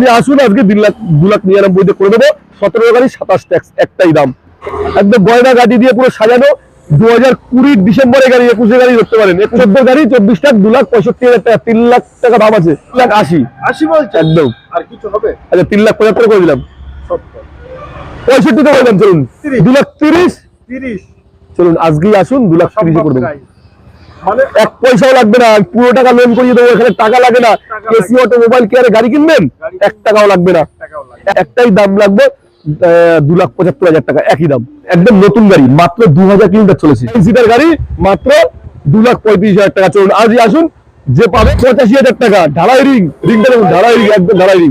আপনি আসুন আজকে তিন লাখ দু লাখ নিরানব্বইতে করে দেবো। সতেরো গাড়ি সাতাশ ট্যাক্স একটাই দাম। একদম গয়না গাড়ি দিয়ে পুরো সাজানো। দু হাজার কুড়ির ডিসেম্বরে গাড়ি একুশে গাড়ি ধরতে পারেন। চোদ্দ গাড়ি চব্বিশ লাখ দু লাখ পঁয়ষট্টি হাজার টাকা তিন লাখ টাকা দাম আছে। তিন লাখ আশি। আশি বলছে একদম। আর কিছু হবে? আচ্ছা তিন লাখ পঁচাত্তর করে দিলাম। সত্তর। পঁয়ষট্টিতে দিলাম চলুন। দু লাখ তিরিশ। তিরিশ। চলুন আজকেই আসুন দু লাখ তিরিশে করে দেবো। প্রাইস। মানে এক পয়সাও লাগবে না পুরো টাকা লোন করিয়ে দেবো এখানে টাকা লাগে না। এসি অটো মোবাইল কেয়ারে গাড়ি কিনবেন? এক টাকাও লাগবে না। একটাই দাম লাগবে দু লাখ পঁচাত্তর হাজার টাকা একই দাম। একদম নতুন গাড়ি মাত্র দু হাজার কিলোমিটার চলেছে। সিটার গাড়ি মাত্র দু লাখ পঁয়ত্রিশ হাজার টাকা। চলুন আজই আসুন যে পাবে পঁচাশি হাজার টাকা। ঢালাই রিং রিংটা দেখুন ঢালাই রিং একদম ঢালাই রিং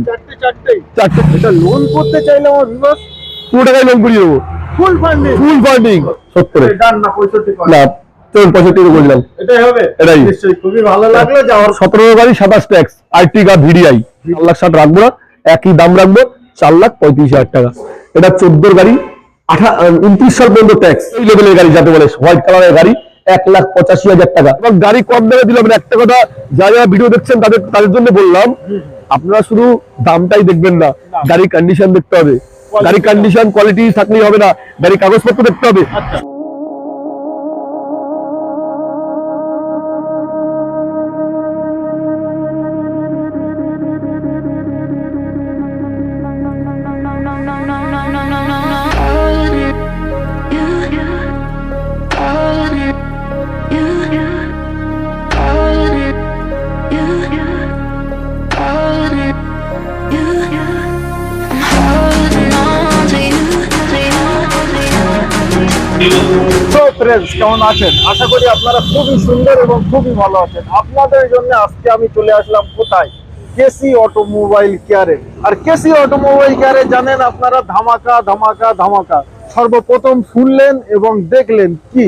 চারটে এটা লোন করতে চাইলে আমার বিবাস পুরো টাকায় লোন করিয়ে দেবো। ফুল ফান্ডিং ফুল ফান্ডিং সত্তরে। না পঁয়ষট্টি করে না চলুন পঁয়ষট্টি করে দিলাম এটাই হবে। এটাই। খুবই ভালো লাগল যাওয়ার সতেরো গাড়ি সাতাশ ট্যাক্স আর্টিকা ভিডিআই। চার লাখ ষাট রাখব না একই দাম রাখব চার লাখ পঁয়ত্রিশ হাজার টাকা। এটা চোদ্দোর গাড়ি আঠা উনত্রিশ সাল পর্যন্ত ট্যাক্স। এই লেভেলের গাড়ি যাতে বলে হোয়াইট কালারের গাড়ি এক লাখ পঁচাশি হাজার টাকা। এবং গাড়ি কম দামে দিলাম। একটা কথা যারা যারা ভিডিও দেখছেন তাদের তাদের জন্য বললাম আপনারা শুধু দামটাই দেখবেন না গাড়ির কন্ডিশন দেখতে হবে। গাড়ির কন্ডিশন কোয়ালিটি থাকলেই হবে না গাড়ির কাগজপত্র দেখতে হবে। ফ্রেন্ডস কেমন আছেন? আশা করি আপনারা খুবই সুন্দর এবং খুবই ভালো আছেন। আপনাদের জন্য আজকে আমি চলে আসলাম কোথায়? কেসি অটোমোবাইল কেয়ারে। আর কেসি অটোমোবাইল কেয়ারে জানেন আপনারা, ধামাকা ধামাকা ধামাকা। সর্বপ্রথম শুনলেন এবং দেখলেন কি?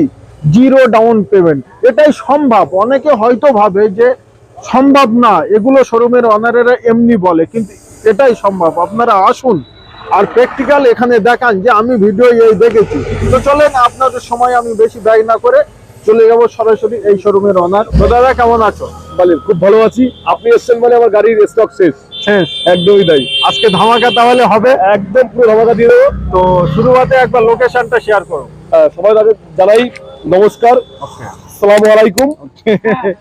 Zero down payment. এটাই সম্ভব। অনেকে হয়তো ভাবে যে সম্ভব না। এগুলো শোরুমের অনারেরা এমনি বলে, কিন্তু এটাই সম্ভব। আপনারা আসুন। আর প্র্যাকটিক্যাল এখানে দেখান যে আমি ভিডিও এই দেখেছি। তো চলেন আপনাদের সময় আমি বেশি ব্যয় না করে চলে যাব সরাসরি এই শোরুমের অনার তো দাদা কেমন আছো? বলেন খুব ভালো আছি। আপনি এসছেন মানে আমার গাড়ির স্টক শেষ। শেষ একদমই তাই। আজকে ধামাকা তাহলে হবে? একদম পুরো ধামাকা দিয়ে দেবো। তো একবার লোকেশনটা শেয়ার করো। হ্যাঁ, সবাই তাদের জানাই নমস্কার। আসসালামু আলাইকুম।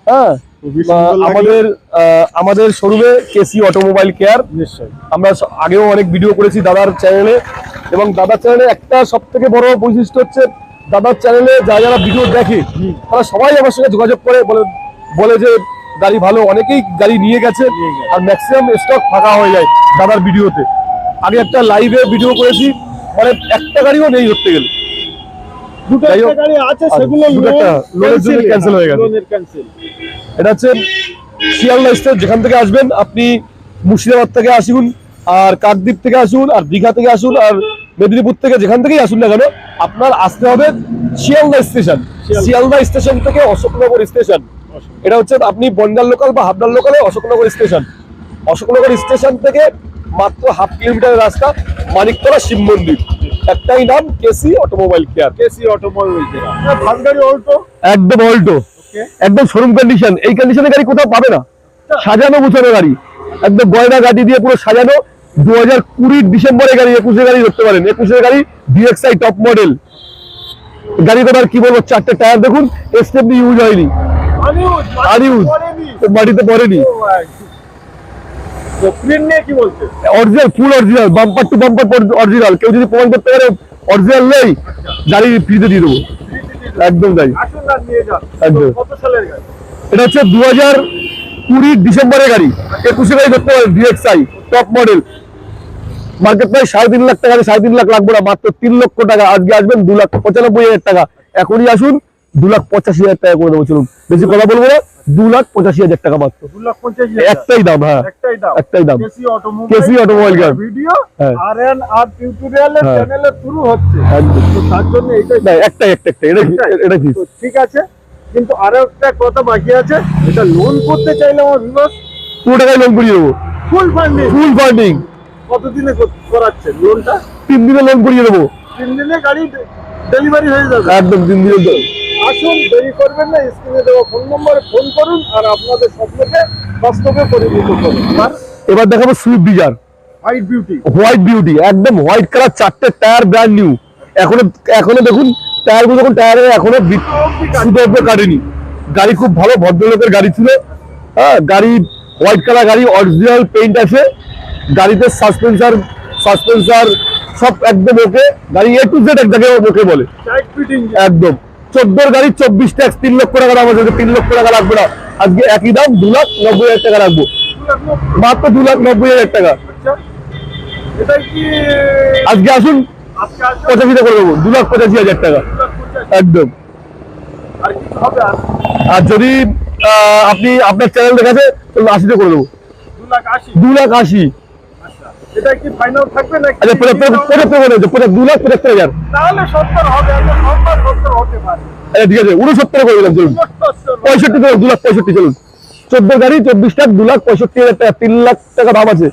হ্যাঁ। আহ, আমাদের আমাদের শোরুমে কেসি অটোমোবাইল কেয়ার। আমরা আগেও অনেক ভিডিও করেছি দাদার চ্যানেলে এবং দাদার চ্যানেলে একটা সব থেকে বড় বৈশিষ্ট্য হচ্ছে দাদার চ্যানেলে যারা যারা ভিডিও দেখে তারা সবাই আমার সঙ্গে যোগাযোগ করে বলে বলে যে গাড়ি ভালো। অনেকেই গাড়ি নিয়ে গেছে নিয়ে গেছে। আর ম্যাক্সিমাম স্টক ফাঁকা হয়ে যায় দাদার ভিডিওতে আগে একটা লাইভে ভিডিও করেছি মানে একটা গাড়িও নেই ধরতে গেলে। দুটো যাই হোক, একটা গাড়ি আছে সেগুলো লোনের জন্য cancel হয়ে গেছে। লোনের ক্যান্সেল এটা হচ্ছে শিয়ালদা স্টেট যেখান থেকে আসবেন আপনি মুর্শিদাবাদ থেকে আসুন আর কাকদ্বীপ থেকে আসুন আর দীঘা থেকে আসুন আর মেদিনীপুর থেকে যেখান থেকেই আসুন না কেন আপনার আসতে হবে শিয়ালদা স্টেশন। শিয়ালদা। স্টেশন থেকে অশোকনগর স্টেশন। এটা হচ্ছে আপনি বন্ডার লোকাল বা হাবডাল লোকালে অশোকনগর স্টেশন। অশোকনগর স্টেশন থেকে মাত্র হাফ কিলোমিটার রাস্তা মানিকতলা শিব মন্দির। একটাই নাম KC automobile care. KC automobile গাড়ি অল্টো? একদম অল্টো। একদম শোরুম কন্ডিশন এই কন্ডিশনে গাড়ি কোথাও পাবে না। সাজানো গুছানো গাড়ি। একদম গয়না গাড়ি দিয়ে পুরো সাজানো। দু হাজার কুড়ির ডিসেম্বরে গাড়ি একুশে গাড়ি ধরতে পারেন। একুশের গাড়ি ডিএক্সআই টপ মডেল গাড়ি তোমার কি বলব চারটে টায়ার দেখুন এসটেপনি ইউজ হয়নি। Unused। মাটিতে পড়েনি তো প্রিন্ট নিয়ে কি বলছে original full original bumper to bumper original কেউ যদি প্রমাণ করতে পারে অরিজিনাল নেই গাড়ি ফ্রিতে দিয়ে দেবো। একদম তাই। একদম। এটা হচ্ছে দু হাজার কুড়ির ডিসেম্বরের গাড়ি। একুশে গাড়ি ধরতে পারেন DXi top model market price সাড়ে তিন লাখ টাকা সাড়ে তিন লাখ লাগবে না মাত্র তিন লক্ষ টাকা। আজকে আসবেন দু লাখ পঁচানব্বই হাজার টাকা। এখনই আসুন দু লাখ পঁচাশি হাজার টাকা করে দেবো চলুন। বেশি কথা বলব না দু লাখ পঁচাশি হাজার টাকা মাত্র। একটাই দাম হ্যাঁ। একটাই দাম। একটাই দাম। কেসি অটোমোবাইল। ভিডিও হ্যাঁ। হ্যাঁ। চ্যানেলে শুরু হচ্ছে। একদম। তার জন্য এইটাই একটাই একটা একটাই। এটা এটা ঠিক আছে। কিন্তু আরও একটা কথা বাকি আছে। এটা লোন করতে চাইলে আমার বিবাস পুরো টাকায় লোন করিয়ে দেবো। ফুল ফান্ডিং ফুল ফান্ডিং কতদিনে কর- করাচ্ছেন লোনটা তিন দিনে লোন করিয়ে দেবো। তিন দিনে গাড়ি ডেলিভারি হয়ে যাবে। একদম তিন দিনে আসুন দেরি করবেন না স্ক্রিনে দেওয়া ফোন নম্বরে ফোন করুন আর আপনাদের স্বপ্নকে বাস্তবে পরিণত করুন। এবার দেখাবো Swift Dzire white beauty white beauty একদম হোয়াইট কালার চারটে টায়ার ব্র্যান্ড নিউ এখনও এখনও দেখুন টায়ারগুলো যখন টায়ারে এখনও অব্দি কাটেনি। গাড়ি খুব ভালো ভদ্রলোকের গাড়ি ছিল। হ্যাঁ গাড়ি হোয়াইট কালার গাড়ি অরিজিনাল পেইন্ট আছে। গাড়িতে সাসপেন্সার সাসপেন্সার সব একদম ওকে গাড়ি এ টু জেড একটাকে ওকে বলে। একদম। চোদ্দোর গাড়ি চব্বিশ ট্যাক্স তিন লক্ষ টাকা দাম আছে তিন লক্ষ টাকা লাগবে না। আজকে একই দাম দু লাখ নব্বই হাজার টাকা রাখব মাত্র দু লাখ নব্বই হাজার টাকা। আজকে আসুন আসবে করে দেবো দু লাখ পঁচাশি হাজার টাকা। একদম। আর যদি আপনি আপনার চ্যানেল দেখাছে তাহলে আশিতে করে দেবো। দু লাখ আশি। এটা কি ফাইনাল থাকবে নাকি আচ্ছা পঁচাত্তর পঁচাত্তর করে দেবো পঁচাত্তর দু লাখ পঁচাত্তর হাজার। তাহলে সত্তর হবে সম্ভব সত্তর হতে পারে। আচ্ছা ঠিক আছে করে দিলাম চলুন। লাখ চলুন। গাড়ি চব্বিশ টাকা দু লাখ হাজার টাকা লাখ টাকা দাম আছে।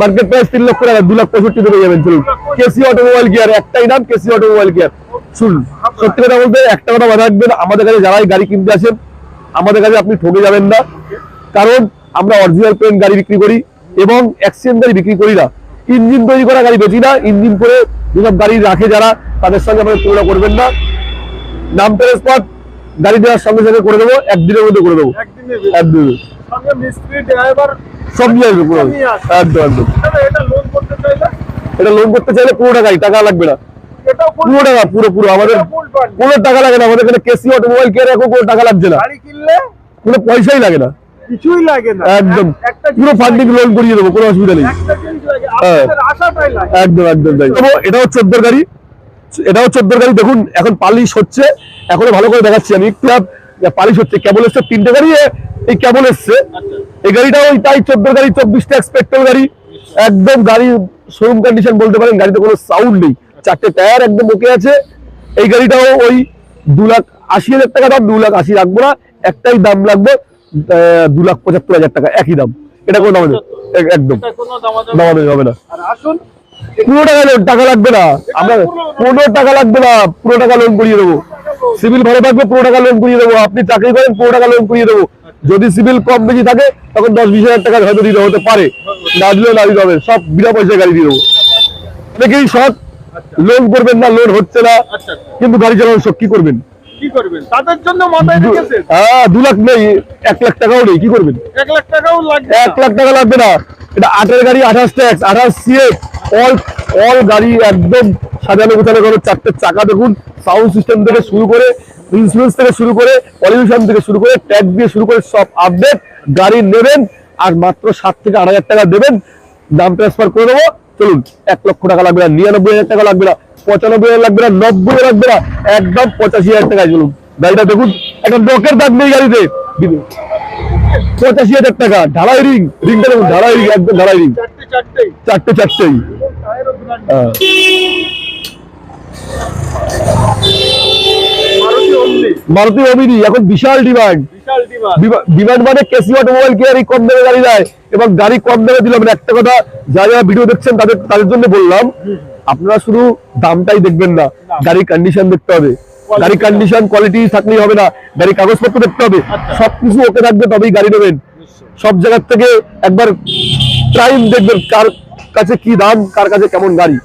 মার্কেট প্রাইস তিন লক্ষ টাকা দু লাখ পঁয়ষট্টি পেয়ে যাবেন চলুন। কেসি অটোমোবাইল গিয়ার একটাই নাম কেসি অটোমোবাইল গিয়ার শুনুন সত্যি কথা বলতে একটা কথা মাথায় রাখবেন আমাদের কাছে যারাই গাড়ি কিনতে আসেন আমাদের কাছে আপনি ঠকে যাবেন না। কারণ আমরা অরিজিনাল পেন্ট গাড়ি বিক্রি করি এবং অ্যাক্সিডেন্ট গাড়ি বিক্রি করি না। ইঞ্জিন তৈরি করা গাড়ি বেচি না ইঞ্জিন করে যেসব গাড়ি রাখে যারা তাদের সঙ্গে আপনারা তুলনা করবেন না। নাম ট্রান্সপোর্ট গাড়ি দেওয়ার সঙ্গে সঙ্গে করে দেবো একদিনের মধ্যে করে দেবো। একদিনে একদিন সঙ্গে মিস্ত্রি ড্রাইভার সব নিয়ে আসবে পুরো। একদম একদম। এটা লোন করতে চাইলে? পুরো টাকাই টাকা লাগবে না। পুরো টাকা পুরো পুরো। আমাদের। কোনো টাকা লাগে না। আমাদের এখানে কেসি অটোমোবাইল কেয়ার এখন কোনো টাকা লাগছে না। কিনলে? কোনো পয়সাই লাগে না। কিছুই লাগে না। একদম। পুরো ফান্ডিং লোন করিয়ে দেবো কোনো অসুবিধা নেই। হ্যাঁ। একদম একদম এটাও চোদ্দোর গাড়ি। এটাও চোদ্দোর গাড়ি। দেখুন এখন পালিশ হচ্ছে। এখনও ভালো করে দেখাচ্ছি আমি। পালিশ হচ্ছে। কেবল এসছে তিনটে গাড়ি। এই কেবল এসছে। এই গাড়িটাও ওই তাই চোদ্দ গাড়ি চব্বিশ ট্যাক্স পেট্রোল গাড়ি। একদম গাড়ি শোরুম কন্ডিশন বলতে পারেন। গাড়িতে কোনো সাউন্ড নেই। চারটে টায়ার একদম ওকে আছে। এই গাড়িটাও ওই দু লাখ আশি হাজার টাকা দাম দু লাখ আশি রাখব না। একটাই দাম লাগবে দু লাখ পঁচাত্তর হাজার টাকা একই দাম। এটা কোনো দাম একদম। দামাদামি হবে না। পুরো টাকা লোন টাকা লাগবে না। আমরা কোনো টাকা লাগবে না পুরো টাকা লোন করিয়ে দেবো। সিভিল ভালো থাকবে পুরো টাকা লোন করিয়ে দেবো। আপনি চাকরি করেন পুরো টাকা লোন করিয়ে দেবো। যদি সিভিল কম বেশি থাকে তখন দশ বিশ হাজার টাকা হয়তো দিতে হতে পারে। না দিলেও না দিতে হবে সব বিনা পয়সায় গাড়ি দিয়ে দেবো। অনেকেই সৎ লোন করবেন না লোন হচ্ছে না। আচ্ছা। কিন্তু গাড়ি চালানোর শখ কি করবেন? কি করবেন? তাদের জন্য মাথায় রেখেছেন? হ্যাঁ দু লাখ নেই এক লাখ টাকাও নেই কি করবেন? এক লাখ টাকাও লাগবে এক লাখ টাকা লাগবে না। এটা আটের গাড়ি আঠাশ ট্যাক্স আঠাশ সিএফ অল অল গাড়ি একদম সাজানো গোছানো করে চারটে চাকা দেখুন সাউন্ড সিস্টেম থেকে শুরু করে ইন্স্যুরেন্স থেকে শুরু করে পলিউশন থেকে শুরু করে ট্যাক্স দিয়ে শুরু করে সব আপডেট গাড়ি নেবেন আর মাত্র সাত থেকে আট হাজার টাকা দেবেন দাম ট্রান্সফার করে দেবো। চলুন এক লক্ষ টাকা লাগবে না নিরানব্বই হাজার টাকা লাগবে না। পঁচানব্বই হাজার লাগবে না, নব্বই লাগবে না, একদম পঁচাশি হাজার টাকায় চলুন। গাড়িটা দেখুন, একটা ডকের দাগ নেই গাড়িতে। পঁচাশি হাজার টাকা, ঢালাই রিং রিংটা দেখুন, ঢালাই রিং একদম ঢালাই রিং চারটে চারটে হ্যাঁ। মারুতি অমনি, এখন বিশাল ডিমান্ড ডিমান্ড মানে কেসি অটোমোবাইল কেয়ার কম দামে গাড়ি দেয় এবং গাড়ি কম দামে দিলাম। একটা কথা, যারা ভিডিও দেখছেন, তাদের তাদের জন্য বললাম আপনারা শুধু দামটাই দেখবেন না গাড়ির কন্ডিশন দেখতে হবে। গাড়ির কন্ডিশন কোয়ালিটি থাকলেই হবে না গাড়ির কাগজপত্র দেখতে হবে। সবকিছু ওকে থাকবে তবেই গাড়ি নেবেন। সব জায়গার থেকে একবার প্রাইম দেখবেন কার কাছে কি দাম কার কাছে কেমন গাড়ি।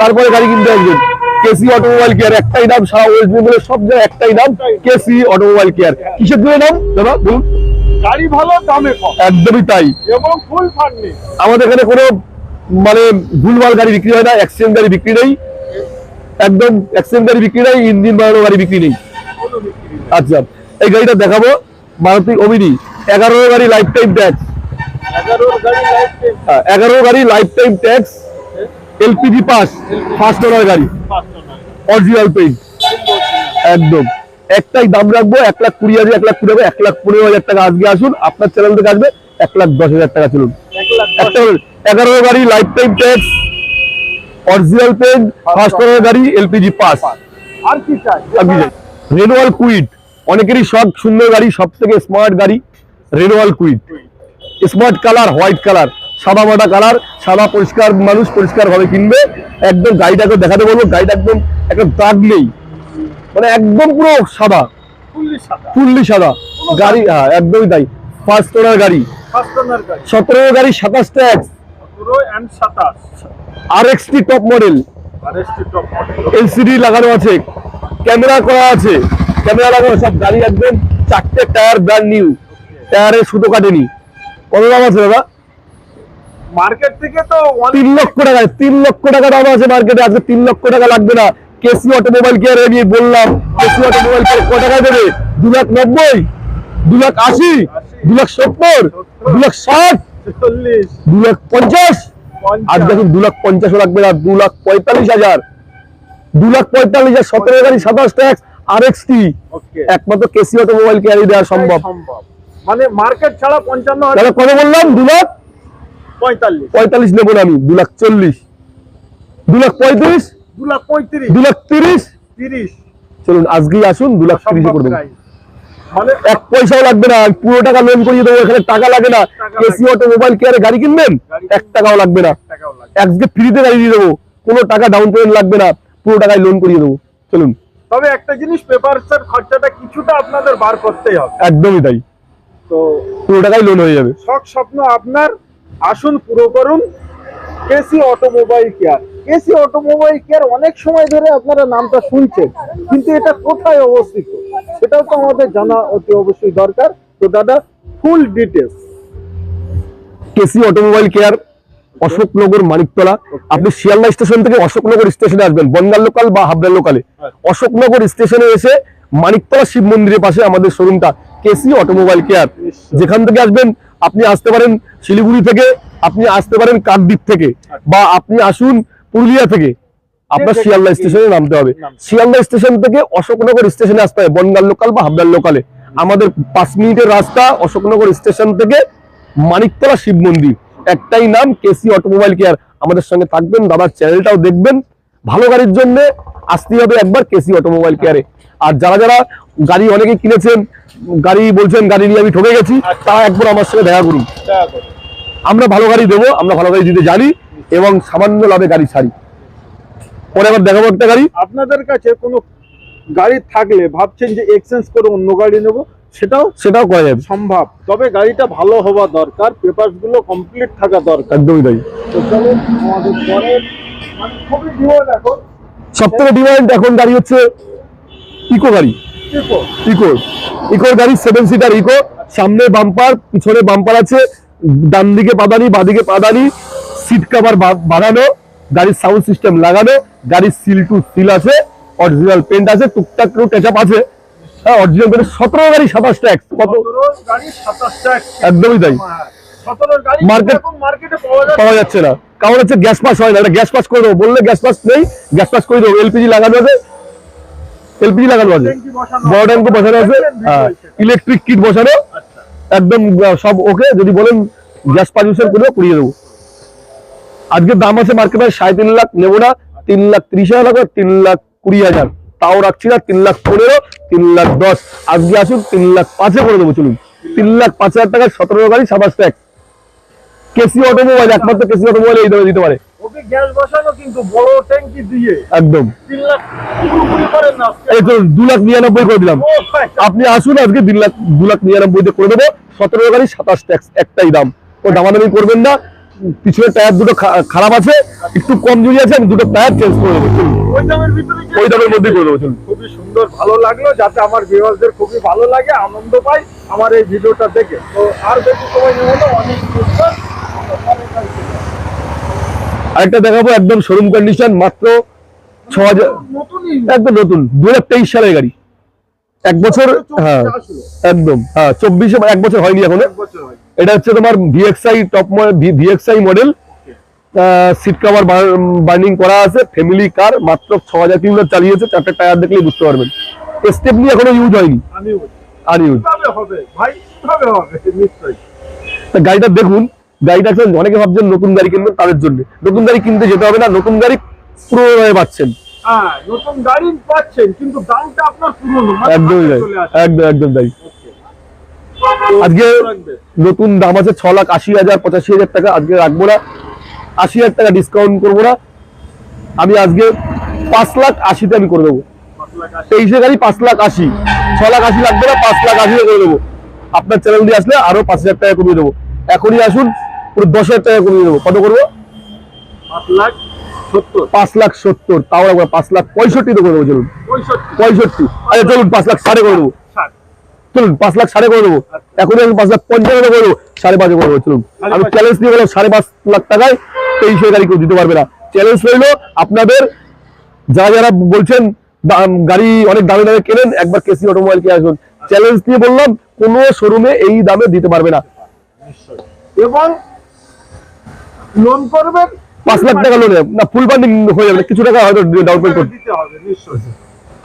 তারপরে গাড়ি কিনতে আসবেন। কেসি অটোমোবাইল কেয়ার একটাই নাম সারা ওয়েস্ট বেঙ্গলের সব জায়গায় একটাই নাম কেসি অটোমোবাইল কেয়ার কিসের জন্য নাম দাদা বলুন। গাড়ি ভালো দামে একদমই তাই। এবং ফুল ফান্ডিং আমাদের এখানে কোনো মানে ভুলভাল গাড়ি বিক্রি হয় না অ্যাক্সিডেন্ট গাড়ি বিক্রি নেই। একদম অ্যাক্সিডেন্ট গাড়ি বিক্রি নেই ইঞ্জিন বানানো গাড়ি বিক্রি নেই। আচ্ছা এই গাড়িটা দেখাবো। মারুতি ওমিনি এগারো গাড়ি লাইফ টাইম ট্যাক্স এগারো গাড়ি lifetime tax LPG pass first owner গাড়ি। অরিজিনাল পেইন্ট একদম। একটাই দাম রাখব এক লাখ কুড়ি হাজার এক লাখ কুড়ি হাজার এক লাখ পনেরো হাজার টাকা আজকে আসুন। আপনার চ্যানেল থেকে আসবে এক লাখ দশ হাজার টাকা চলুন। এগারো গাড়ি lifetime tax original paint first গাড়ি এলপিজি পাস আর কি চাই? রেনোয়াল কুইট অনেকেরই শখ সুন্দর গাড়ি সব থেকে স্মার্ট গাড়ি renewal quite smart colour white colour সাদা মাটা কালার সাদা পরিষ্কার মানুষ পরিষ্কার ভাবে কিনবে। একদম গাড়িটাকে দেখাতে বলব গাড়িটা একদম একটা দাগ নেই। মানে একদম পুরো সাদা। ফুললি সাদা। গাড়ি হ্যাঁ একদমই তাই। ফার্স্ট ফার্স্ট ওনার গাড়ি। সতেরো গাড়ি সাতাশ ট্যাক্স আর X T top model LCD লাগানো আছে। ক্যামেরা করা আছে। ক্যামেরা লাগানো সব গাড়ি একদম চারটে টায়ার ব্র্যান্ড নিউ টায়ারে সুতো কাটেনি। কত দাম আছে দাদা? মার্কেট থেকে তো তিন লক্ষ টাকা তিন লক্ষ টাকা দাম আছে মার্কেটে আজকে তিন লক্ষ টাকা লাগবে না। কেসি অটোমোবাইল কেয়ার আমি বললাম কেসি অটোমোবাইল কেয়ার ক টাকা দেবে? দু লাখ নব্বই দু লাখ আশি। দু লাখ সত্তর দু লাখ ষাট চল্লিশ দু লাখ পঞ্চাশ আর দেখুন দু লাখ পঞ্চাশও লাগবে না দু লাখ পঁয়তাল্লিশ হাজার দু লাখ পঁয়তাল্লিশ হাজার সতেরো গাড়ি সাতাশ ট্যাক্স আর এক্স টি ওকে একমাত্র কেসি অটোমোবাইল কেয়ারই দেওয়া সম্ভব সম্ভব মানে মার্কেট ছাড়া পঞ্চান্ন হাজার কত বললাম দু লাখ পঁয়তাল্লিশ পঁয়তাল্লিশ নেব না আমি দু লাখ চল্লিশ দু লাখ পঁয়ত্রিশ দু লাখ পঁয়ত্রিশ দু লাখ তিরিশ তিরিশ চলুন আজকেই আসুন দু লাখ তিরিশে সম্ভব করে দেবো প্রাইস। মানে এক পয়সাও লাগবে না পুরো টাকা লোন করিয়ে দেবো এখানে টাকা লাগে না। টাকা কেসি লাগে। অটোমোবাইল কেয়ারে গাড়ি কিনবেন? এক টাকাও লাগবে না। আজকে ফ্রিতে গাড়ি দিয়ে দেবো কোনো টাকা ডাউন পেমেন্ট লাগবে না পুরো টাকায় লোন করিয়ে দেবো। চলুন। তবে একটা জিনিস পেপারসের খরচাটা কিছুটা আপনাদের বার করতেই হবে। একদমই তাই। তো পুরো টাকায় লোন হয়ে যাবে। শখ স্বপ্ন আপনার আসুন পুরো করুন। KC automobile care KC automobile care অনেক সময় ধরে আপনারা নামটা শুনছেন কিন্তু এটা কোথায় অবস্থিত? সেটাও তো আমাদের জানা অতি অবশ্যই দরকার। তো দাদা full details KC automobile care Ashoknagar Maniktala. আপনি শিয়ালদা স্টেশন থেকে অশোকনগর স্টেশনে আসবেন বনগাঁ লোকাল বা হাবড়া লোকালে অশোকনগর স্টেশনে এসে মানিকতলা শিব মন্দিরের পাশে আমাদের শোরুমটা কেসি অটোমোবাইল কেয়ার যেখান থেকে আসবেন আপনি আসতে পারেন শিলিগুড়ি থেকে আপনি আসতে পারেন কাকদ্বীপ থেকে। বা আপনি আসুন পুরুলিয়া থেকে আপনার শিয়ালদা স্টেশনে নামতে হবে। শিয়ালদা স্টেশন থেকে অশোকনগর স্টেশনে আসতে হবে বনগাঁ লোকাল বা হাবড়ার লোকালে আমাদের পাঁচ মিনিটের রাস্তা অশোকনগর স্টেশন থেকে মানিকতলা শিব মন্দির। একটাই নাম কেসি অটোমোবাইল কেয়ার। আমাদের সঙ্গে থাকবেন দাদার চ্যানেলটাও দেখবেন। ভালো গাড়ির জন্য আসতে হবে একবার কেসি অটোমোবাইল কেয়ারে আর যারা যারা গাড়ি অনেকে কিনেছেন গাড়ি বলছেন গাড়ি নিয়ে আমি ঠকে গেছি তারা একবার আমার সঙ্গে দেখা করুন। আমরা ভালো গাড়ি দেবো আমরা ভালো গাড়ি দিতে জানি। এবং সামান্য লাভে গাড়ি ছাড়ি। পরে আবার দেখাবো একটা গাড়ি। আপনাদের কাছে কোনো গাড়ি থাকলে ভাবছেন যে এক্সচেঞ্জ করে অন্য গাড়ি নেব? সেটাও সেটাও করা যাবে। সম্ভব। তবে গাড়িটা ভালো হওয়া দরকার পেপারসগুলো কমপ্লিট থাকা দরকার। একদমই তাই। মানে সব থেকে ডিমান্ড এখন গাড়ি হচ্ছে ইকো গাড়ি। ইকো ইকোর গাড়ি সেভেন সিটার ইকো সামনে বাম্পার পিছনে বাম্পার আছে। ডান দিকে পাদানি বাদিকে পাদানি। সিট কভার বাঁধানো গাড়ির সাউন্ড সিস্টেম লাগানো গাড়ির সিল টু সিল আছে অরিজিনাল পেন্ট আছে টুকটাক টাচ আছে। হ্যাঁ অরিজিনাল পেন্ট সতেরো গাড়ি সাতাশ ট্যাক্স কত? একদমই তাই। মার্কেটে পাওয়া যাচ্ছে। না। কারণ হচ্ছে গ্যাস পাস হয় না এটা গ্যাস পাস করে দেবো। বললে গ্যাস পাস নেই গ্যাস পাস করে দেবো। এলপিজি লাগানো আছে। এলপিজি লাগানো আছে। বড় ট্যাঙ্কি বসানো আছে। ইলেকট্রিক কিট বসানো আচ্ছা। একদম সব ওকে যদি বলেন গ্যাস পারমিশন করে করিয়ে দেবো। আজকে দাম আছে মার্কেটে সাড়ে তিন লাখ নেব না তিন লাখ ত্রিশ হাজার লাগবে তিন লাখ কুড়ি হাজার। তাও রাখছি না তিন লাখ পনেরো তিন লাখ দশ। আজকে আসুন তিন লাখ পাঁচে করে দেবো চলুন। তিন লাখ পাঁচ হাজার টাকায় সতেরো গাড়ি সাতাশ ট্যাক্স কেসি অটোমোবাইল একমাত্র কেসি অটোমোবাইল এই দামে দিতে পারে। একদম। দু লাখ নিরানব্বই করে দিলাম। আপনি আসুন আজকে তিন লাখ দু লাখ নিরানব্বইতে করে দেবো। সতেরো গাড়ি সাতাশ ট্যাক্স একটাই দাম। ও দামাদামি করবেন না পিছনের টায়ার দুটো খারাপ আছে একটু কম জুড়ি আছে আমি দুটো টায়ার চেঞ্জ করে দেবো ওই দামের মধ্যেই করে দেবো খুবই সুন্দর ভালো লাগল যাতে আমার ভিউয়ারদের খুবই ভালো লাগে আনন্দ পাই আমার এই ভিডিওটা দেখে। তো আর বেশি সময় নেব না অনেক আরেকটা দেখাবো একদম শোরুম কন্ডিশন মাত্র ছ হাজার একদম নতুন দু হাজার তেইশ সালের গাড়ি। এক বছর হ্যাঁ একদম হ্যাঁ চব্বিশে এক বছর হয়নি এখনও। এক বছর এটা হচ্ছে তোমার VXi top VXi model seat cover burning করা আছে ফ্যামিলি কার মাত্র ছ হাজার কিলোমিটার চালিয়েছে চারটে টায়ার দেখলেই বুঝতে পারবেন। স্টেপনি এখনও ইউজ হয়নি। গাড়িটা দেখুন গাড়িটা actually অনেকে ভাবছেন নতুন গাড়ি কিনবেন তাদের জন্য। নতুন গাড়ি কিনতে যেতে হবে না নতুন গাড়ি পুরো হয়ে পাচ্ছেন। হ্যাঁ নতুন গাড়ি পাচ্ছেন কিন্তু দামটা আপনার পুরনো মানে। একদম একদম তাই। তো আজকে নতুন দাম আছে ছ লাখ আশি হাজার পঁচাশি হাজার টাকা। আজকে রাখব না। আশি হাজার টাকা ডিসকাউন্ট করব না। আমি আজকে পাঁচ লাখ আশিতে আমি করে দেবো। তেইশে গাড়ি পাঁচ লাখ আশি। ছ লাখ আশি লাগবে না পাঁচ লাখ আশি করে দেবো। আপনার চ্যানেল দিয়ে আসলে আরও পাঁচ হাজার টাকা কমিয়ে দেবো। এখনই আসুন পুরো দশ হাজার টাকা কমিয়ে দেবো। কত করব? পাঁচ লাখ সত্তর। পাঁচ লাখ সত্তর। তাও একবার পাঁচ লাখ পঁয়ষট্টিতে করে দেবো চলুন। পঁয়ষট্টি। আচ্ছা চলুন পাঁচ লাখ সাড়ে করে দেবো। চলুন পাঁচ লাখ সাড়ে করে দেবো। এখনই আমি পাঁচ লাখ পঞ্চান্ন করে দেবো। সাড়ে পাঁচে করে দেবো চলুন। আমি চ্যালেঞ্জ দিয়ে গেলাম সাড়ে পাঁচ লাখ টাকায় তেইশে গাড়ি কেউ দিতে পারবে না। চ্যালেঞ্জ রইল আপনাদের যারা যারা বলছেন গাড়ি অনেক দামে দামে কেনেন একবার কেসি অটোমোবাইল কে আসুন। চ্যালেঞ্জ দিয়ে বললাম কোনো শোরুমে এই দামে দিতে পারবে না। এবং লোন করবেন? পাঁচ লাখ টাকা লোনে না ফুল ফান্ডিং হয়ে যাবে কিছু টাকা হয়তো ডাউন পেমেন্ট করতে। হবে নিশ্চয়ই।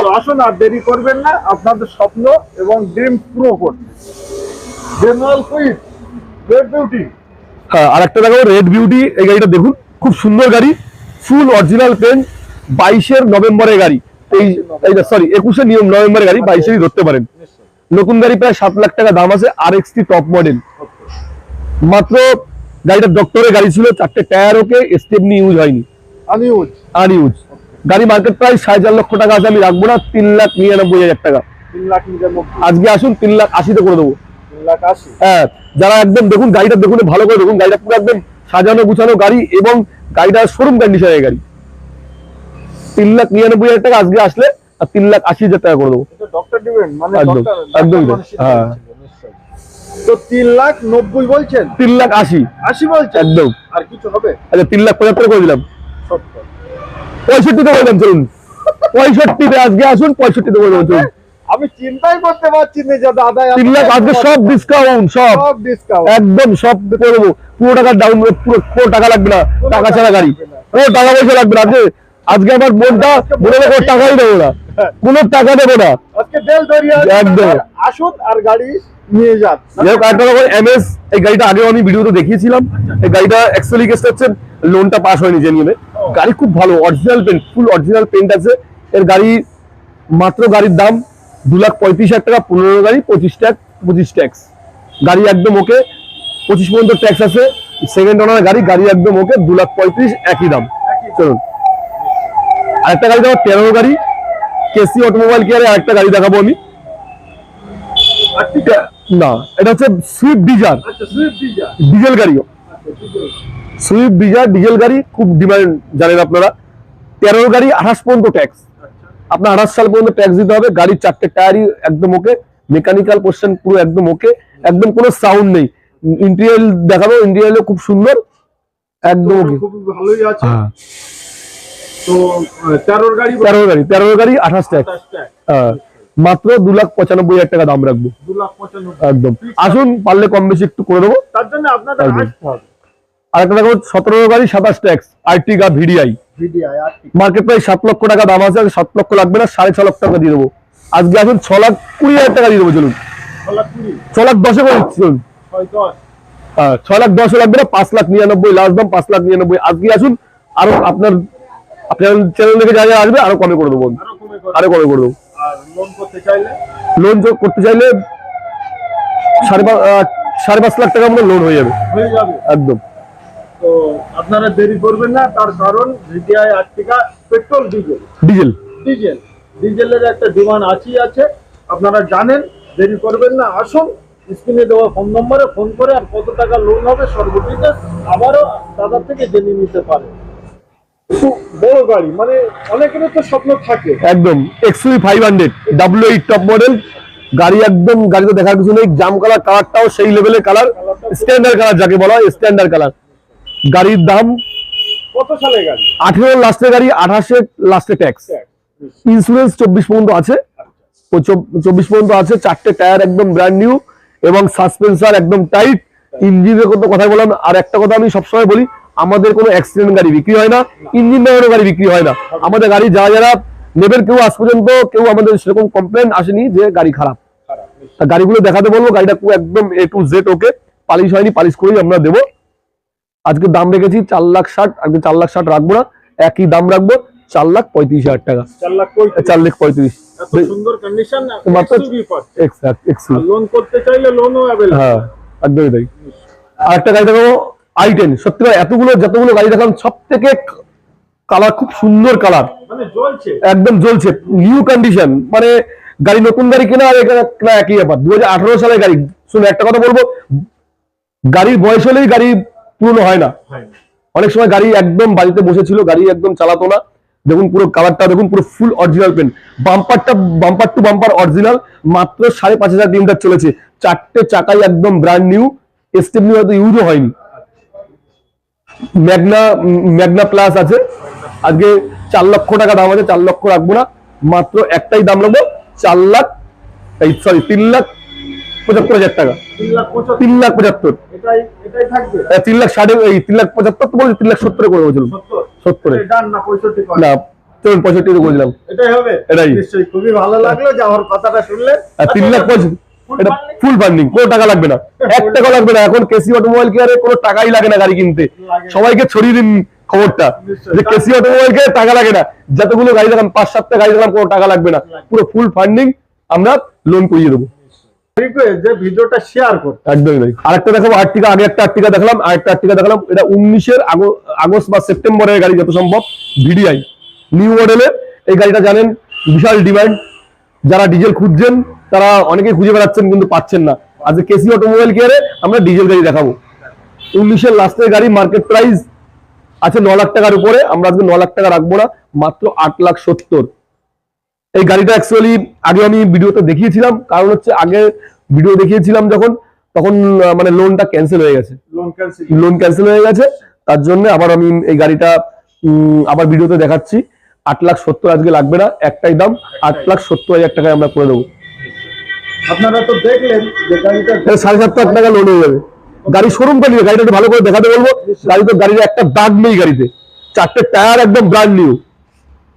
তো আসুন আর দেরি করবেন না আপনাদের স্বপ্ন এবং ড্রিম পুরো করতে। জেনারেল কুইট রেড বিউটি হ্যাঁ আর একটা দেখাবো রেড বিউটি এই গাড়িটা দেখুন খুব সুন্দর গাড়ি ফুল অরিজিনাল পেন বাইশের নভেম্বরের গাড়ি এই এইটা সরি একুশে নিয়ম নভেম্বরের গাড়ি বাইশেরই ধরতে পারেন। নতুন গাড়ি প্রায় সাত লাখ টাকা দাম আছে আর এক্স টপ মডেল মাত্র গাড়িটা ডক্টরের গাড়ি ছিল চারটে টায়ার ওকে স্টেপনি ইউজ হয়নি। আনইউজ আর ইউজ গাড়ি মার্কেট প্রাইস সাড়ে চার লক্ষ টাকা আছে আমি রাখব না তিন লাখ নিরানব্বই হাজার টাকা। আজকে আসুন তিন লাখ আশিতে করে দেবো। হ্যাঁ যারা একদম দেখুন গাড়িটা দেখুন ভালো করে দেখুন গাড়িটা পুরো একদম সাজানো গুছানো গাড়ি এবং গাড়িটা শোরুম কন্ডিশনের গাড়ি। তিন লাখ নিরানব্বই হাজার টাকা আজকে আসলে আর তিন লাখ আশি হাজার টাকা করে দেবো। মানে একদম। হ্যাঁ। তো তিন লাখ নব্বই বলছেন? তিন লাখ আশি। আশি বলছেন? একদম। আর কিছু হবে? আচ্ছা তিন লাখ পঁচাত্তর করে দিলাম। সত্তর। পঁয়ষট্টিতে করে চলুন। পঁয়ষট্টিতে আজকে আসুন পঁয়ষট্টিতে করে চলুন। আমি চিন্তাই করতে পারছি না যে দাদা তিন লাখ আজকে সব ডিসকাউন্ট সব। সব ডিসকাউন্ট একদম সব করে দেবো। পুরো টাকা ডাউন পুরো কোনো টাকা লাগবে না। টাকা ছাড়া গাড়ি। কোনো টাকা পয়সা লাগবে না। আজকে আজকে আমার মনটা মনে কোনো টাকাই দেবো না। কোনো টাকা দেবো না। আজকে একদম। আসুন আর গাড়ি নিয়ে যান এমএস এই গাড়িটা আগে আমি ভিডিওতে দেখিয়েছিলাম। এই গাড়িটা অ্যাকচুয়ালি কেসটা হচ্ছে লোনটা পাস হয়নি যে নিয়মে গাড়ি খুব ভালো original paint full original paint আছে। এর গাড়ি মাত্র গাড়ির দাম দু লাখ পঁয়ত্রিশ হাজার টাকা পনেরো গাড়ি পঁচিশ ট্যাক্স পঁচিশ ট্যাক্স। গাড়ি একদম ওকে পঁচিশ পর্যন্ত ট্যাক্স আছে। সেকেন্ড ওনার গাড়ি গাড়ি একদম ওকে দু লাখ পঁয়ত্রিশ একই দাম। চলুন। আরেকটা গাড়ি দেখাবো তেরো গাড়ি কেসি অটোমোবাইল কেয়ারে আরেকটা গাড়ি দেখাবো আমি। না এটা হচ্ছে সুইফট ডিজার আচ্ছা ডিজেল গাড়িও। সুইফট ডিজার ডিজেল গাড়ি খুব ডিমান্ড জানেন আপনারা। তেরো গাড়ি আঠাশ পর্যন্ত ট্যাক্স আপনার আঠাশ সাল পর্যন্ত ট্যাক্স দিতে হবে গাড়ির চারটে টায়ারই একদম ওকে মেকানিক্যাল পোর্শন পুরো একদম ওকে একদম কোনো সাউন্ড নেই। ইন্টেরিয়াল দেখাবো ইন্টেরিয়াল খুব সুন্দর একদম ওকে ভালোই আছে। হ্যাঁ। তো তেরোর গাড়ি তেরো গাড়ি তেরো গাড়ি আঠাশ ট্যাক্স হ্যাঁ। মাত্র দু লাখ পঁচানব্বই হাজার টাকা দাম রাখব। লাখ একদম। আসুন পারলে কম বেশি একটু করে দেবো। তার জন্য। আসতে হবে। দেখো সতেরো গাড়ি সাতাশ ট্যাক্স আর্টিকা ভিডিআই। আর মার্কেট প্রাইস সাত লক্ষ টাকা দাম আছে আর সাত লক্ষ লাগবে না সাড়ে ছ লক্ষ টাকা দিয়ে দেবো। আজকে আসুন ছ লাখ কুড়ি হাজার টাকা দিয়ে দেবো চলুন। ছ লাখ লাখ দশে করে চলুন। হ্যাঁ ছ লাখ দশে লাগবে না পাঁচ লাখ নিরানব্বই লাস্ট দাম পাঁচ লাখ নিরানব্বই। আজকে আসুন আরও আপনার আপনার চ্যানেল থেকে যা যা আসবে আরও কমে করে দেবো। আরও কমে করে আরও দেবো। আর লোন করতে চাইলে? লোন করতে চাইলে সাড়ে পাঁচ সাড়ে পাঁচ লাখ টাকা মতো লোন হয়ে যাবে। হয়ে যাবে। একদম। তো আপনারা দেরি করবেন না তার কারণ VDI Ertiga petrol diesel. Diesel. Diesel. ডিজেলের একটা ডিমান্ড আছেই আছে। আপনারা জানেন দেরি করবেন না। আসুন স্ক্রিনে দেওয়া ফোন নম্বরে ফোন করে আর কত টাকা লোন হবে সর্বটিতে আবারও দাদার থেকে জেনে নিতে পারে খুব বড় গাড়ি মানে অনেকেরই তো স্বপ্ন থাকে। একদম XUV five hundred W eight top model গাড়ি একদম গাড়িতে দেখার কিছু নেই জাম কালার কালারটাও সেই লেভেলের কালার স্ট্যান্ডার্ড কালার যাকে বলা হয় স্ট্যান্ডার্ড কালার গাড়ির দাম কত সালে গাড়ি? আঠেরো গাড়ি আঠাশে লাস্টে ট্যাক্স ইন্স্যুরেন্স চব্বিশ পর্যন্ত আছে। চব্বিশ পর্যন্ত আছে চারটে টায়ার একদম ব্র্যান্ড নিউ এবং সাসপেন্সার একদম টাইট ইঞ্জিনের কথা কথা বললাম আর একটা কথা আমি সবসময় বলি আমাদের কোনো অ্যাক্সিডেন্ট গাড়ি বিক্রি হয় না ইঞ্জিন নেওয়ারও গাড়ি বিক্রি হয় না। আমাদের গাড়ি যারা যারা নেবেন কেউ আজ পর্যন্ত কেউ আমাদের সেরকম কমপ্লেন আসেনি যে গাড়ি খারাপ। তা গাড়িগুলো দেখাতে বলব গাড়িটা একদম A to Z okay polish হয়নি পালিশ করেই আমরা দেবো। আজকে দাম রেখেছি চার লাখ ষাট আজকে চার লাখ ষাট রাখব না একই দাম রাখব চার লাখ পঁয়ত্রিশ হাজার টাকা। চার লাখ পঁয়ত্রিশ। হ্যাঁ একদমই তাই। আর একটা গাড়ি দেখাবো আই টেন সত্যি এতগুলো যতগুলো গাড়ি দেখালাম সব থেকে কালার খুব সুন্দর কালার মানে একদম জ্বলছে। নিউ কন্ডিশন মানে গাড়ি নতুন গাড়ি কেনা আর এটা কেনা একই ব্যাপার। দু হাজার আঠারো সালের গাড়ি। শুনে একটা কথা বলব। গাড়ির বয়স হলেই গাড়ি পুরনো হয় না। অনেক সময় গাড়ি একদম বাড়িতে বসেছিল গাড়ি একদম চালাতো না। দেখুন পুরো কালারটা দেখুন পুরো ফুল অরিজিনাল পেন বাম্পারটা বাম্পার টু বাম্পার অরিজিনাল মাত্র সাড়ে পাঁচ হাজার কিলোমিটার চলেছে। চারটে চাকাই একদম ব্র্যান্ড নিউ স্টেপনি হয়তো ইউজও হয়নি। ম্যাগনা ম্যাগনা প্লাস আছে। আজকে চার লক্ষ টাকা দাম আছে চার লক্ষ রাখব না। মাত্র একটাই দাম রাখব চার লাখ এই সরি তিন লাখ পঁচাত্তর হাজার টাকা। তিন লাখ পঁচাত্তর। তিন লাখ ষাটে এই তিন লাখ পঁচাত্তর তো বলছি তিন লাখ সত্তরে করে বলছিলাম। সত্তরে? না পঁয়ষট্টি করে? চলুন পঁয়ষট্টি বলছিলাম এটাই হবে? এটাই। খুবই ভালো লাগল যে আমার কথাটা শুনলে। তিন লাখ পঁয়ষট্টি এটা ফুল ফান্ডিং কোনো টাকা লাগবে না। এক টাকা লাগবে না। এখন কেসি অটোমোবাইল কেয়ারে কোনো টাকাই লাগে না গাড়ি কিনতে। সবাইকে ছড়িয়ে দিন খবরটা যে কেসি অটোমোবাইল কেয়ারে টাকা লাগে না। যতগুলো গাড়ি দেখান পাঁচ সাতটা গাড়ি দেখান কোনো টাকা লাগবে না। পুরো ফুল ফান্ডিং আমরা লোন করিয়ে দেবো। যে ভিডিওটা শেয়ার করতে। একদমই তাই। আরেকটা দেখাবো আর্টিকা আগে একটা আর্টিকা দেখালাম আরেকটা আর্টিকা দেখালাম। এটা উনিশের আগস্ট বা সেপ্টেম্বরের গাড়ি যত সম্ভব ভিডিআই। নিউ মডেলের এই গাড়িটা জানেন বিশাল ডিমান্ড যারা ডিজেল খুঁজছেন তারা অনেকেই খুঁজে বেড়াচ্ছেন কিন্তু পাচ্ছেন না। আজকে কেসি অটোমোবাইল কেয়ারে আমরা ডিজেল গাড়ি দেখাবো। উনিশের লাস্টের গাড়ি মার্কেট প্রাইস আছে ন লাখ টাকার উপরে। আমরা আজকে ন লাখ টাকা রাখব না মাত্র আট লাখ সত্তর। এই গাড়িটা অ্যাকচুয়ালি আগে আমি ভিডিওতে দেখিয়েছিলাম। কারণ হচ্ছে আগে ভিডিও দেখিয়েছিলাম যখন তখন মানে লোনটা ক্যান্সেল হয়ে গেছে। লোন ক্যান্সেল হয়ে গেছে। তার জন্য আবার আমি এই গাড়িটা আবার ভিডিওতে দেখাচ্ছি। আট লাখ সত্তর আজকে লাগবে না একটাই দাম। আট লাখ সত্তর হাজার টাকায় আমরা করে দেবো। আপনারা তো দেখলেন সাড়ে লোন হয়ে যাবে। গাড়িটা ভালো করে দেখাতে বলব। গাড়ি তো গাড়ির একটা নেই গাড়িতে। চারটে টায়ার একদম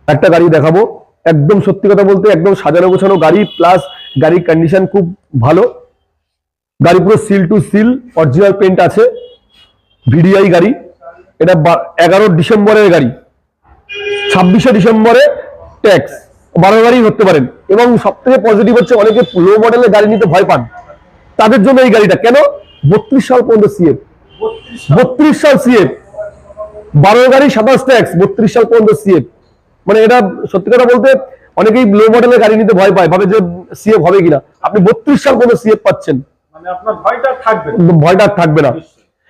একটা গাড়ি দেখাবো। একদম সত্যি কথা বলতে একদম সাজানো গোছানো গাড়ি প্লাস গাড়ির কন্ডিশন খুব ভালো। গাড়ি পুরো seal to seal original paint আছে। ভিডিআই গাড়ি। এটা এগারো ডিসেম্বরের গাড়ি। ছাব্বিশে ডিসেম্বরে ট্যাক্স বারো গাড়ি ধরতে পারেন। এবং সব থেকে পজিটিভ হচ্ছে অনেকে লো মডেলের গাড়ি নিতে ভয় পান। তাদের জন্য এই গাড়িটা। কেন? বত্রিশ সাল পর্যন্ত সিএফ বত্রিশ সাল সিএফ বারো গাড়ি সাতাশ ট্যাক্স বত্রিশ সাল পর্যন্ত সিএফ মানে এটা সত্যি কথা বলতে অনেকেই লো মডেলের গাড়ি নিতে ভয় পায় ভাবে যে সিএফ হবে কিনা। আপনি বত্রিশ সাল পর্যন্ত সিএফ পাচ্ছেন। মানে আপনার ভয়টা থাকবে না। ভয়টা আর থাকবে না।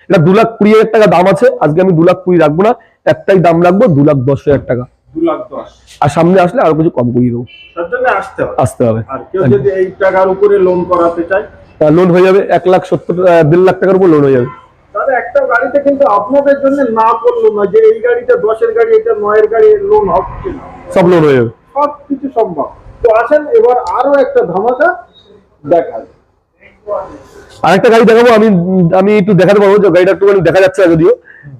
এটা দু লাখ কুড়ি হাজার টাকা দাম আছে। আজকে আমি দু লাখ কুড়ি রাখব না। একটাই দাম রাখব দু লাখ দশ হাজার টাকা। আর সামনে আসলে আরও কিছু কম করিয়ে দেবো। আসতে হবে। যদি এই টাকার উপরে লোন করাতে চায়? লোন হয়ে যাবে এক লাখ সত্তর দেড় লাখ টাকার উপর লোন হয়ে যাবে। একটা গাড়িতে কিন্তু আপনাদের জন্য না করল না যে এই গাড়িটা দশের গাড়ি এটা নয়ের গাড়ি লোন হচ্ছে না? সব লোন হয়ে যাবে। সব কিছু সম্ভব। তো আসেন এবার আরও একটা ধামাকা। আরেকটা গাড়ি দেখাবো আমি আমি একটু দেখাতে পারব যে গাড়িটা একটুখানি দেখা যাচ্ছে যদিও।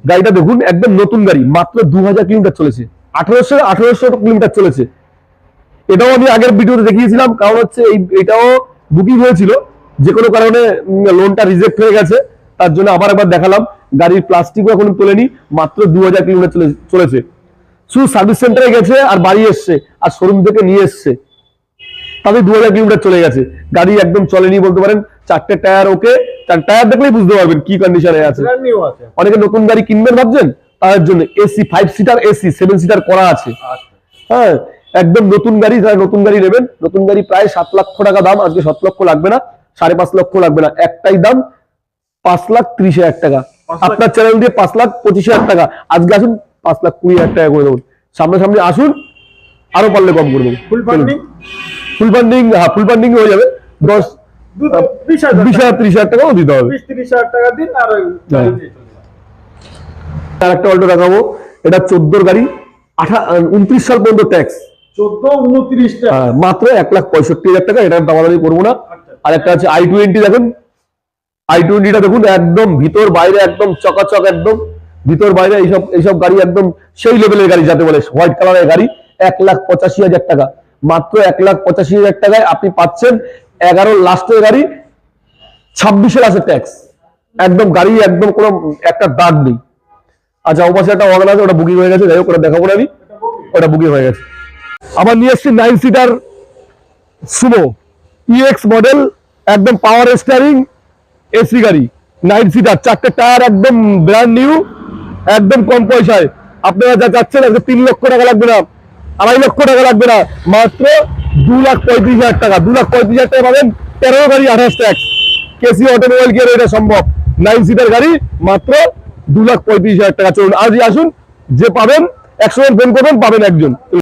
গাড়িটা দেখুন একদম নতুন গাড়ি মাত্র দু হাজার কিলোমিটার চলেছে। আঠারোশো আঠারোশো কিলোমিটার চলেছে। এটাও আমি আগের ভিডিওতে দেখিয়েছিলাম কারণ হচ্ছে এই এটাও বুকিং হয়েছিল। যে কোনো কারণে লোনটা রিজেক্ট হয়ে গেছে তার জন্য আবার একবার দেখালাম। গাড়ির প্লাস্টিকও এখন তোলেনি মাত্র দু হাজার কিলোমিটার চলেছে। শুধু সার্ভিস সেন্টারে গেছে আর বাড়ি এসছে আর শোরুম থেকে নিয়ে এসছে। তাদের দু হাজার কিলোমিটার চলে গেছে। গাড়ি একদম চলেনি বলতে পারেন। চারটে টায়ার ওকে চার টায়ার দেখলেই বুঝতে পারবেন কি কন্ডিশনে আছে। আছে। অনেকে নতুন গাড়ি কিনবেন ভাবছেন? তাদের জন্য AC five seater AC seven seater করা আছে। আচ্ছা। হ্যাঁ একদম নতুন গাড়ি যারা নতুন গাড়ি নেবেন নতুন গাড়ি প্রায় সাত লক্ষ টাকা দাম আজকে সাত লক্ষ লাগবে না সাড়ে পাঁচ লক্ষ লাগবে না। একটাই দাম পাঁচ লাখ ত্রিশ হাজার টাকা। আপনার চ্যানেল দিয়ে পাঁচ লাখ পঁচিশ হাজার টাকা। আজকে আসুন পাঁচ লাখ কুড়ি হাজার টাকা করে দেবো। সামনাসামনি আসুন আরও পারলে কম করে দেবো। ফুল ফান্ডিং ফুল ফান্ডিং হ্যাঁ ফুল ফান্ডিং হয়ে যাবে। দশ বিশ হাজার ত্রিশ হাজার টাকাও দিতে হবে। বিশ তিরিশ হাজার টাকা দিন আর। আর একটা অল্টো দেখাবো। এটা চোদ্দোর গাড়ি আঠা উনত্রিশ সাল পর্যন্ত ট্যাক্স মাত্র এক লাখ পঁয়ষট্টি হাজার টাকা এটার দামাদামি করব না। আচ্ছা। আর একটা আছে আই টোয়েন্টি দেখুন। আই টোয়েন্টিটা দেখুন একদম ভিতর বাইরে একদম চকাচক একদম ভিতর বাইরে এইসব এইসব গাড়ি একদম সেই লেভেলের গাড়ি যাতে বলে হোয়াইট কালারের গাড়ি এক লাখ পঁচাশি হাজার টাকা। মাত্র এক লাখ পঁচাশি হাজার টাকায় আপনি পাচ্ছেন এগারো লাস্টের গাড়ি ছাব্বিশের আছে ট্যাক্স একদম গাড়ি একদম কোনো একটা দাগ নেই। আচ্ছা ওপাশে একটা ওয়াগন আছে, ওটা বুকিং হয়ে গেছে, যাই হোক, ওটা দেখাবো আমি। ওটা বুকিং হয়ে গেছে। আবার নিয়ে এসছি nine seater Sumo EX model একদম পাওয়ার স্টারিং এসি গাড়ি। নাইন সিটার চারটে টায়ার একদম ব্র্যান্ড নিউ একদম কম পয়সায়। আপনারা যা যাচ্ছেন আজকে তিন লক্ষ টাকা লাগবে না। আড়াই লক্ষ টাকা লাগবে না। মাত্র দু লাখ পঁয়ত্রিশ হাজার টাকা। দু লাখ পঁয়ত্রিশ হাজার টাকা পাবেন তেরো গাড়ি, আঠাশ ট্যাক্স কেসি অটোমোবাইল গিয়ে এটা সম্ভব। নাইন সিটার গাড়ি, মাত্র দু লাখ পঁয়ত্রিশ হাজার টাকা। চলুন, আজই আসুন, যে পাবেন, একশো জন ফোন করবেন, পাবেন একজন।